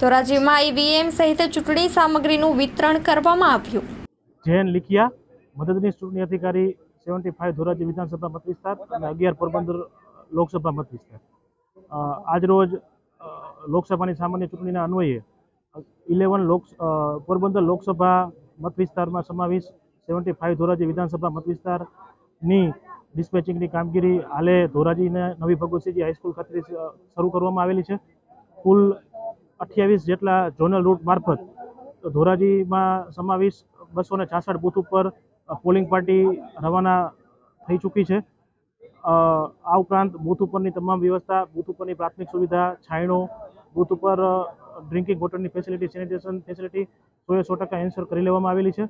તો રાજ્યમાં ઈવીએમ સહિત ચૂંટણી સામગ્રીનું વિતરણ કરવામાં આવ્યું. જૈન લિખિયા, મદદનીશ ચૂંટણી અધિકારી, સેવન્ટી ફાઇવ ધોરાજી વિધાનસભા મત વિસ્તાર અને અગિયાર પોરબંદર લોકસભા મત વિસ્તાર આજરોજ લોકસભાની સામાન્ય ચૂંટણીના અન્વયે ઇલેવન લોક પોરબંદર લોકસભા મત વિસ્તારમાં સમાવેશ સેવન્ટી ફાઇવ ધોરાજી વિધાનસભા મત વિસ્તારની ડિસ્પેચિંગની કામગીરી હાલે ધોરાજીને નવી ભગવતસિંહજી હાઈસ્કૂલ ખાતે શરૂ કરવામાં આવેલી છે. કુલ અઠ્યાવીસ જેટલા ઝોનલ રૂટ મારફત ધોરાજીમાં સમાવેશ બસો ને છાસઠ બૂથ ઉપર પોલિંગ પાર્ટી રવાના થઈ ચૂકી છે. આ ઉપરાંત બૂથ ઉપરની તમામ વ્યવસ્થા, બૂથ ઉપરની પ્રાથમિક સુવિધા, છાંયણો, બૂથ ઉપર ડ્રિંકિંગ વોટરની ફેસિલિટી સેનિટેશન ફેસિલિટી સોએ સો ટકા એન્સર કરી લેવામાં આવેલી છે.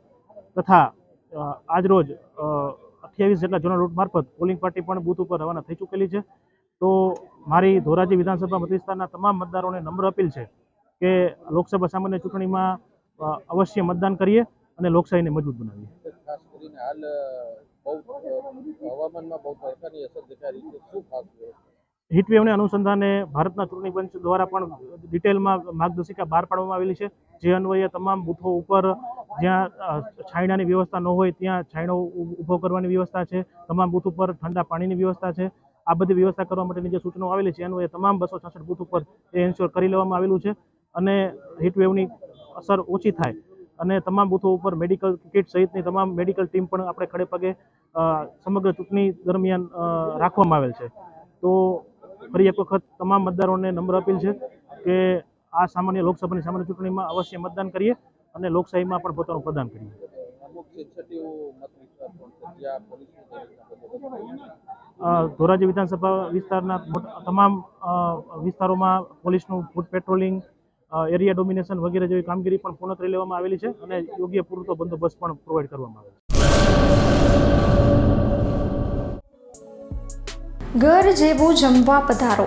તથા આજરોજ અઠ્યાવીસ જેટલા જૂના રૂટ મારફત પોલિંગ પાર્ટી પણ બૂથ ઉપર રવાના થઈ ચૂકેલી છે. તો મારી ધોરાજી વિધાનસભા મતવિસ્તારના તમામ મતદારોને નમ્ર અપીલ છે કે લોકસભા સામાન્ય ચૂંટણીમાં અવશ્ય મતદાન કરીએ અને લોકશાહીને મજબૂત બનાવીએ. ખાસ કરીને હાલ બહુ હવામાનમાં બહુ તડકાની અસર દેખાઈ રહી છે. શું ખાસ હીટવેવને અનુસંધાને ભારતના ચૂંટણી પંચ દ્વારા પણ ડિટેલમાં માર્ગદર્શિકા બહાર પાડવામાં આવેલી છે. જે અન્વયે તમામ બૂથો ઉપર જ્યાં છાંયડાની વ્યવસ્થા ન હોય ત્યાં છાંયડો ઊભો કરવાની વ્યવસ્થા છે. તમામ બૂથ ઉપર ઠંડા પાણીની વ્યવસ્થા છે. આ બધી વ્યવસ્થા કરવા માટેની જે સૂચનાઓ આવેલી છે એ તમામ બસો છાસઠ બૂથ ઉપર એ એન્શ્યોર કરી લેવામાં આવેલું છે અને હીટવેવની અસર ઓછી થાય. અને તમામ બૂથો ઉપર મેડિકલ કિટ સહિતની તમામ મેડિકલ ટીમ પણ આપણે ખડે પગે સમગ્ર ચૂંટણી દરમિયાન રાખવામાં આવેલ છે. તો ફરી એક વખત તમામ મતદારોને નમ્ર અપીલ છે કે આ સામાન્ય લોકસભાની સામાન્ય ચૂંટણીમાં અવશ્ય મતદાન કરીએ અને લોકશાહીમાં પણ પોતાનું પ્રદાન કરીએ. ધોરાજી વિધાનસભા વિસ્તારના તમામ વિસ્તારોમાં પોલીસનું ફૂટ પેટ્રોલિંગ એરિયા ડોમિનેશન વગેરે જેવી કામગીરી પણ પૂર્ણ કરી લેવામાં આવેલી છે અને યોગ્ય પૂરતો બંદોબસ્ત પણ પ્રોવાઈડ કરવામાં આવે છે. ઘર જેવું જમવા પધારો.